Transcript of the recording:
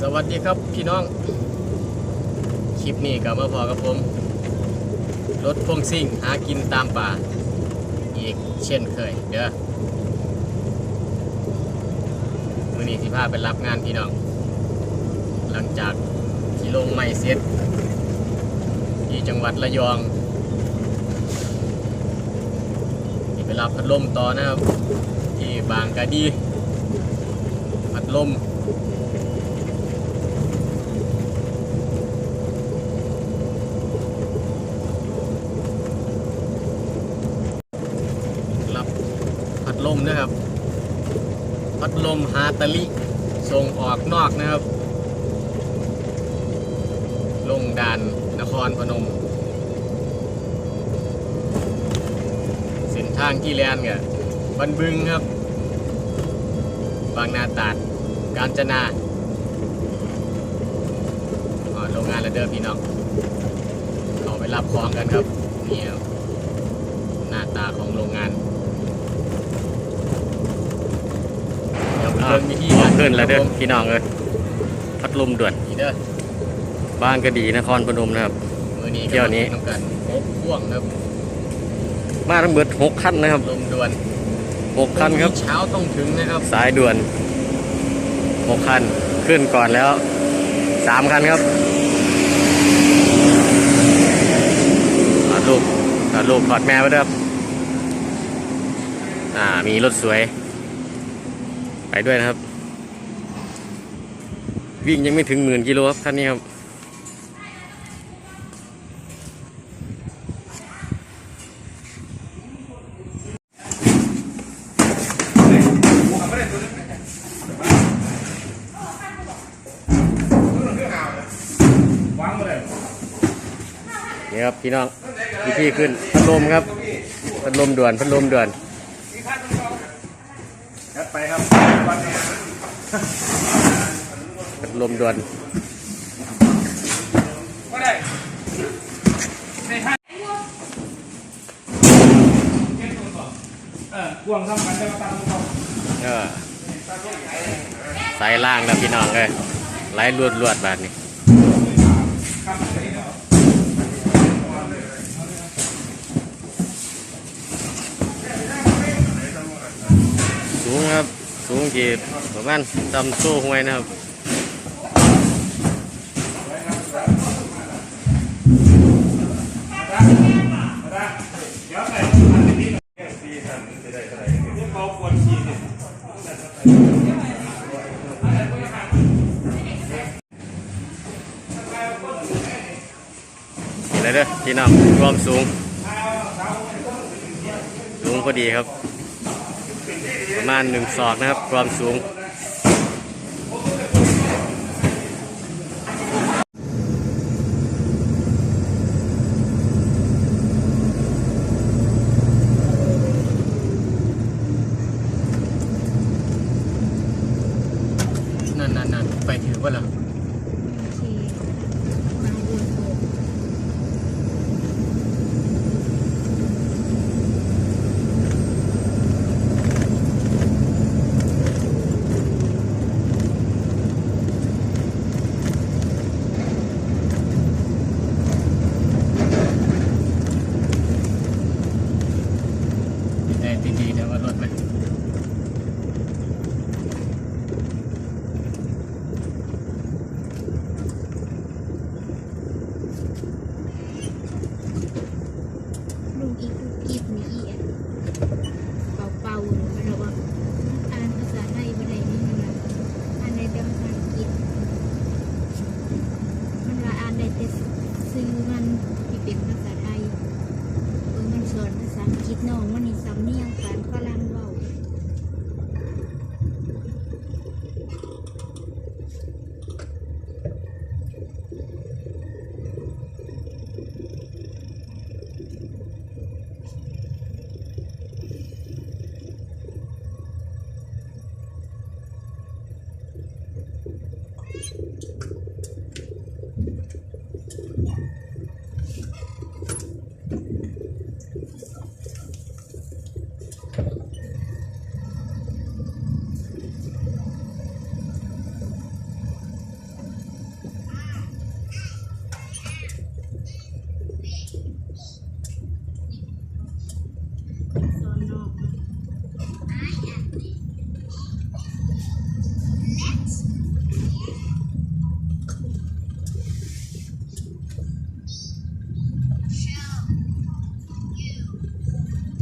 สวัสดีครับพี่น้อง คลิปนี้ก็มาพอกับผม รถพ่วงซิ่งหากินตามป่า อีกเช่นเคย เด้อมือนี้สิพาไปรับงานพี่น้อง หลังจากที่ลงไม่เสร็จที่จังหวัดระยองนี่ไปรับพัดลมต่อนะครับ ที่บางกะดี พัดลม รับพัดล มนะครับ พัดลมฮาตาลิส่งออกนอกนะครับ ลงด่านนครพนม เส้นทางที่แลนกับบันบึงครับ บางนาตาด กาญจนาโรงงานระเดิมพี่น้องเขาไปรับของกันครับนี่ครับหน้าตาของโรงงาน เดี๋ยวไปเบิ่งวิธีขอการขึ้นแล้วเด้อครับผมพี่น้องเอ้ยพัดลมด่วนนี่เด้อบางกระดีนครพนมนะครับ มือนี้เที่ยวนี้ต้องกันพบพ่วงครับมาทั้งเบิดหกคันนะครับลมด่วนหกคันครับเช้าต้องถึงนะครับ สายด่วนหกคันขึ้นก่อนแล้วสามคันครับถอดลูกถอดลูกถอดแม่ไว้ด้วยครับ อ่ามีรถสวยไป ด้วยนะครับ วิ่งยังไม่ถึงหมื่นกิโลครับคันนี้ครับนี่ครับพี่น้องวิธีขึ้นพัดลมครับพัดลมด่วนพัดลมด่วน ยัดไปครับวันนี้พัดลมด่วนก็ได้ในห้างเออพวงทำกันจะมาตามเขาเออสายล่างนะพี่น้องเลยไหลลวดลวดๆแบบนี้สูงครับ สูงกี่ประมาณตำโซ่หวยนะครับเดี๋ยวใส่อันนี้หน่อยสี่ท่านจะได้เท่ไหร่เนี่ยเขาควรสี่เนี่ยนี่เลยเด้อพี่น้องความสูง สูงพอดีครับ ประมาณหนึ่งศอกนะครับ ความสูง นั่นนั่นนั่นไปถือว่าล่ะ ที่มาดูโบ แต่ดีๆแต่ว่ารถไหม ลูกอีกลูกอีกมีอีกเป่าเป่าๆหรือมันระวังอ่านภาษาไทยวันไหนนี่มันนะอ่านในแต่ภาษาอังกฤษมันว่าอ่านได้แต่ซื้อมันที่เป็นภาษาไทยเออมันสอน คิดน้องมันนี่สำเนียงการฝรั่งเบา